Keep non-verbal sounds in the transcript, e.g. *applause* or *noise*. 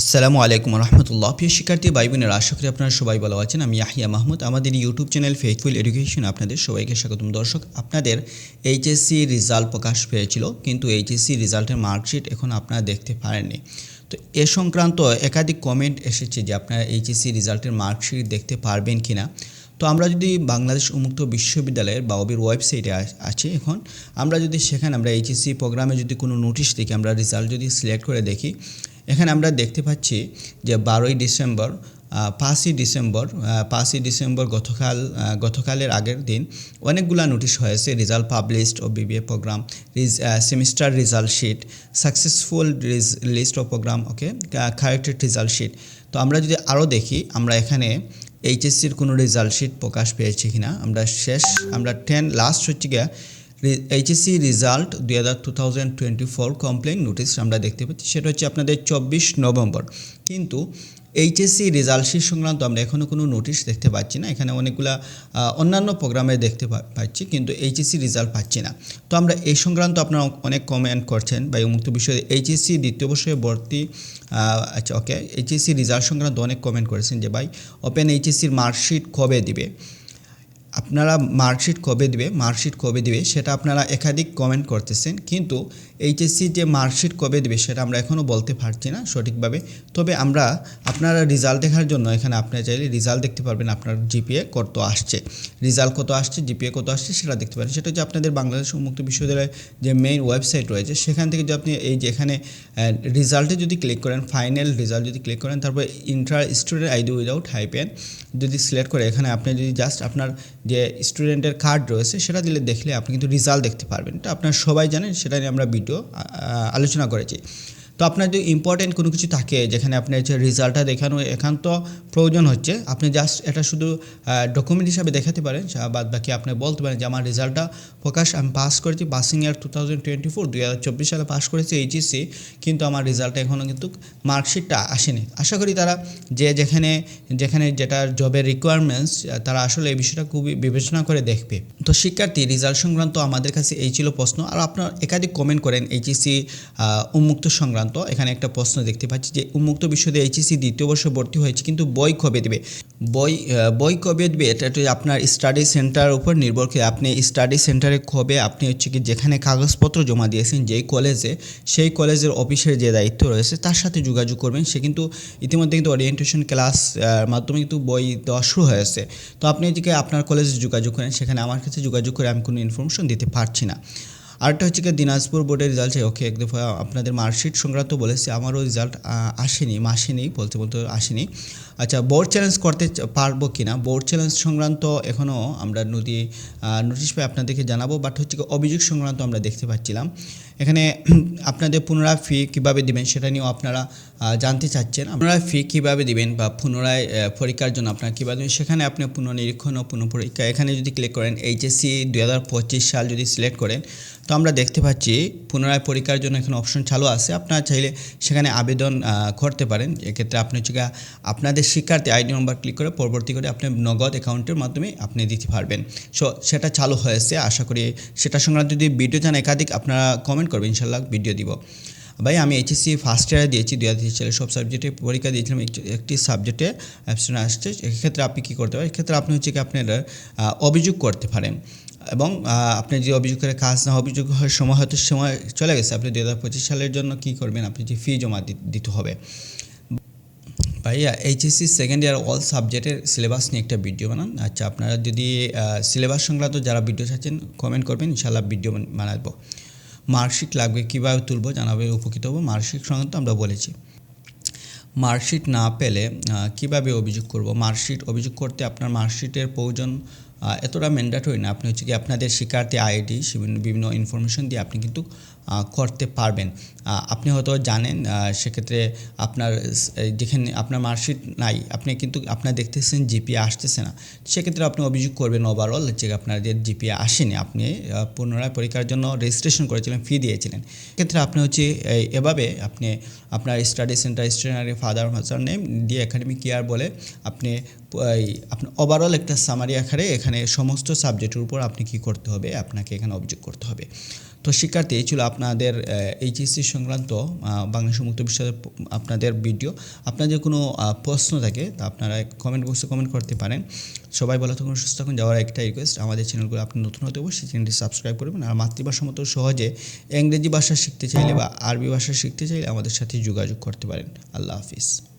আসসালামু আলাইকুম রহমতুল্লাহ। প্রিয় শিক্ষার্থী ভাই বোনেরা আশা করি আপনারা সবাই ভালো আছেন। আমি ইয়াহিয়া মাহমুদ। আমাদের ইউটিউব চ্যানেল ফেথফুল এডুকেশন আপনাদের সবাইকে স্বাগতম। দর্শক, আপনাদের এইচএসসি রেজাল্ট প্রকাশ পেয়েছিল, কিন্তু এইচএসসি রেজাল্টের মার্কশিট এখন আপনারা দেখতে পারেননি। তো এ সংক্রান্ত একাধিক কমেন্ট এসেছে যে আপনারা এইচএসসি রেজাল্টের মার্কশিট দেখতে পারবেন কি না তো আমরা যদি বাংলাদেশ উন্মুক্ত বিশ্ববিদ্যালয়ের বা ওবির ওয়েবসাইটে আছে এখন, আমরা যদি সেখানে আমরা এইচএসসি প্রোগ্রামে যদি কোনো নোটিশ দেখি, আমরা রেজাল্ট যদি সিলেক্ট করে দেখি এখানে আমরা দেখতে পাচ্ছি যে বারোই ডিসেম্বর পাঁচই ডিসেম্বর পাঁচই ডিসেম্বর গতকাল গতকালের আগের দিন অনেকগুলা নোটিশ হয়েছে result published O BBA programme semester result sheet successful list of programme okay corrected result sheet তো আমরা যদি আরও দেখি, আমরা এখানে এইচএসসির কোনো রেজাল্ট শিট প্রকাশ পেয়েছি কিনা, আমরা শেষ, আমরা টেন লাস্ট হচ্ছে গিয়া এইচএসসি রেজাল্ট দুই হাজার two thousand twenty four complain notice আমরা দেখতে পাচ্ছি। সেটা হচ্ছে আপনাদের চব্বিশ নভেম্বর। কিন্তু এইচএসসি রেজাল্ট শিট সংক্রান্ত আমরা এখনও কোনো নোটিশ দেখতে পাচ্ছি না। এখানে অনেকগুলা অন্যান্য প্রোগ্রামে দেখতে পাচ্ছি, কিন্তু এইচএসসি রেজাল্ট পাচ্ছি না। তো আমরা এই সংক্রান্ত আপনারা অনেক কমেন্ট করছেন বা উন্মুক্ত বিষয়ে এইচএসসি দ্বিতীয় বর্ষে ভর্তি আচ্ছা ওকে এইচএসসি রেজাল্ট সংক্রান্ত অনেক কমেন্ট করেছেন যে, ভাই ওপেন এইচএসসির মার্কশিট কবে দিবে? আপনারা মার্কশিট কবে দিবে, মার্কশিট কবে দিবে, সেটা আপনারা একাধিক কমেন্ট করতেছেন। কিন্তু এইচএসসি যে মার্কশিট কবে দিবে, সেটা আমরা এখনও বলতে পারছি না সঠিকভাবে। তবে আমরা আপনারা রেজাল্ট দেখার জন্য এখানে আপনারা চাইলে রেজাল্ট দেখতে পারবেন আপনার জিপিএ কত আসছে। রেজাল্ট কত আসছে জিপিএ কত আসছে, সেটা দেখতে পারেন। সেটা হচ্ছে আপনাদের বাংলাদেশ উন্মুক্ত বিশ্ববিদ্যালয়ের যে মেইন ওয়েবসাইট রয়েছে, সেখান থেকে যদি আপনি এই যে এখানে রেজাল্টে যদি ক্লিক করেন ফাইনাল রেজাল্ট যদি ক্লিক করেন, তারপরে enter student ID without hyphen যদি সিলেক্ট করে, এখানে আপনি যদি জাস্ট আপনার যে স্টুডেন্টের কার্ড রয়েছে, সেটা দিলে দেখলে আপনি কিন্তু রেজাল্ট দেখতে পারবেন। এটা আপনারা সবাই জানেন, সেটা নিয়ে আমরা ভিডিও আলোচনা করেছি। তো আপনার যদি ইম্পর্টেন্ট কোনো কিছু থাকে, যেখানে আপনার যে রেজাল্টটা দেখানো একান্ত প্রয়োজন হচ্ছে, আপনি জাস্ট এটা শুধু ডকুমেন্ট হিসাবে দেখাতে পারেন বাদ বাকি আপনি বলতে পারেন যে আমার রেজাল্টটা প্রকাশ, আমি পাস করেছি passing year two thousand twenty four দুই হাজার চব্বিশ সালে পাস করেছি এইচএসসি কিন্তু আমার রেজাল্টটা এখনও কিন্তু মার্কশিটটা আসেনি। আশা করি তারা যে যেখানে যেখানে যেটা জবের রিকোয়ারমেন্টস তারা আসলে এই বিষয়টা খুবই বিবেচনা করে দেখবে। তো শিক্ষার্থী রেজাল্ট সংক্রান্ত আমাদের কাছে এই ছিল প্রশ্ন। আর আপনার একাধিক কমেন্ট করেন এইচএসসি উন্মুক্ত সংক্রান্ত। এখানে একটা প্রশ্ন দেখতে পাচ্ছি যে, উন্মুক্ত বিশ্ববিদ্যালয়ে এইচএসসি দ্বিতীয় বর্ষে ভর্তি হয়েছে, কিন্তু বই কবে দেবে? বই বই কবে দেবে? এটা আপনার স্টাডি সেন্টার উপর নির্ভর করে। আপনি স্টাডি সেন্টারে কবে আপনি হচ্ছে কি যেখানে কাগজপত্র জমা দিয়েছেন, যেই কলেজে সেই কলেজের অফিসের যে দায়িত্ব রয়েছে, তার সাথে যোগাযোগ করবেন। সে কিন্তু ইতিমধ্যে কিন্তু ওরিয়েন্টেশন ক্লাস মাধ্যমে কিন্তু বই দেওয়া শুরু হয়েছে। তো আপনি যদি আপনার কলেজে যোগাযোগ করেন। সেখানে আমার কাছে যোগাযোগ করে আমি কোনো ইনফরমেশন দিতে পারছি না। আরেকটা হচ্ছে কি দিনাজপুর বোর্ডের রেজাল্ট চাই। ওকে এক দফা আপনাদের মার্কশিট সংক্রান্ত বলেছে, আমারও রেজাল্ট আসেনি মাসেনি বলতে বলতে আসেনি। আচ্ছা বোর্ড চ্যালেঞ্জ করতে পারব কি না বোর্ড চ্যালেঞ্জ সংক্রান্ত এখনও আমরা নদী নোটিশ পেয়ে আপনাদেরকে জানাব বাট হচ্ছে কি অভিযোগ সংক্রান্ত আমরা দেখতে পাচ্ছিলাম। এখানে *clears throat* আপনাদের পুনরায় ফি কীভাবে দিবেন সেটা নিয়েও আপনারা জানতে চাচ্ছেন। আপনারা ফি কীভাবে দিবেন বা পুনরায় পরীক্ষার জন্য আপনারা কীভাবে দেবেন, সেখানে আপনি পুনর্নিরীক্ষণ ও পুনঃপরীক্ষা এখানে যদি ক্লিক করেন এইচএসসি দু হাজার পঁচিশ সাল যদি সিলেক্ট করেন তো আমরা দেখতে পাচ্ছি পুনরায় পরীক্ষার জন্য এখানে অপশন চালু আছে। আপনারা চাইলে সেখানে আবেদন করতে পারেন। এক্ষেত্রে আপনি হচ্ছে আপনাদের শিক্ষার্থী আইডি নম্বর ক্লিক করে পরবর্তী করে আপনি নগদ অ্যাকাউন্টের মাধ্যমে আপনি দিতে পারবেন। সো সেটা চালু হয়েছে। আশা করি সেটা সংক্রান্ত যদি ভিডিও চান, একাধিক আপনারা কমেন্ট করবেন ইনশাল্লাহ ভিডিও দিব। ভাই, আমি এইচএসসি ফার্স্ট ইয়ারে দিয়েছি দু হাজার সালে সব সাবজেক্টে পরীক্ষা দিয়েছিলাম, একটি- সাবজেক্টে অ্যাবসেন্ট আসছে। এক্ষেত্রে আপনি কী করতে পারেন? এক্ষেত্রে আপনি হচ্ছে কি আপনার অভিযোগ করতে পারেন। এবং আপনি যে অভিযোগ করে কাজ না, অভিযোগ হওয়ার সময় হয়তো সময় চলে গেছে। আপনি দু হাজার পঁচিশ সালের জন্য কী করবেন? আপনি যে ফি জমা দিতে হবে। ভাইয়া এইচএসসি সেকেন্ড ইয়ার অল সাবজেক্টের সিলেবাস নিয়ে একটা ভিডিও বানান। আচ্ছা আপনারা যদি সিলেবাস সংক্রান্ত যারা ভিডিও চাচ্ছেন কমেন্ট করবেন ইনশাল্লাহ ভিডিও বানাবো। মার্কশিট লাগবে, কীভাবে তুলবো জানাবে, উপকৃত হব, মার্কশিট সংক্রান্ত আমরা বলেছি। মার্কশিট না পেলে কীভাবে অভিযোগ করব? মার্কশিট, অভিযোগ করতে আপনার মার্কশিটের প্রয়োজন এতটা ম্যান্ডেটরি না। আপনি হচ্ছে কি আপনাদের শিক্ষার্থী আইডি বিভিন্ন ইনফরমেশন দিয়ে আপনি কিন্তু করতে পারবেন। আপনি হয়তো জানেন সেক্ষেত্রে আপনার যেখানে আপনার মার্কশিট নাই, আপনি কিন্তু, আপনার দেখতেছেন জিপিএ আসতেছে না। সেক্ষেত্রে আপনি অভিযোগ করবেন ওভারঅল যে আপনার যে জিপিএ আসেনি। আপনি পুনরায় পরীক্ষার জন্য রেজিস্ট্রেশন করেছিলেন ফি দিয়েছিলেন। সেক্ষেত্রে আপনি হচ্ছে এভাবে আপনি আপনার স্টাডি সেন্টার স্টুডেন্টের ফাদার মাদার নেম দিয়ে একাডেমিক কেয়ার বলে আপনি আপনার ওভারঅল একটা সামারি আকারে এখানে সমস্ত সাবজেক্টের উপর আপনি কি করতে হবে? আপনাকে এখানে অভিযোগ করতে হবে। তো শিক্ষার্থী এই ছিল আপনাদের এইচএসসি সংক্রান্ত আহ, বাংলাদেশ মুক্ত বিশ্বের আপনাদের ভিডিও। আপনাদের কোনো প্রশ্ন থাকে তা আপনারা কমেন্ট বক্সে কমেন্ট করতে পারেন। সবাই ভালো থাকুন সুস্থ থাকুন। যাওয়ার একটা রিকোয়েস্ট আমাদের চ্যানেলগুলো আপনি নতুন হতে অবশ্যই চ্যানেলটি সাবস্ক্রাইব করবেন। আর মাতৃভাষা মতো সহজে ইংরেজি ভাষা শিখতে চাইলে বা আরবি ভাষা শিখতে চাইলে আমাদের সাথে যোগাযোগ করতে পারেন। আল্লাহ হাফিজ।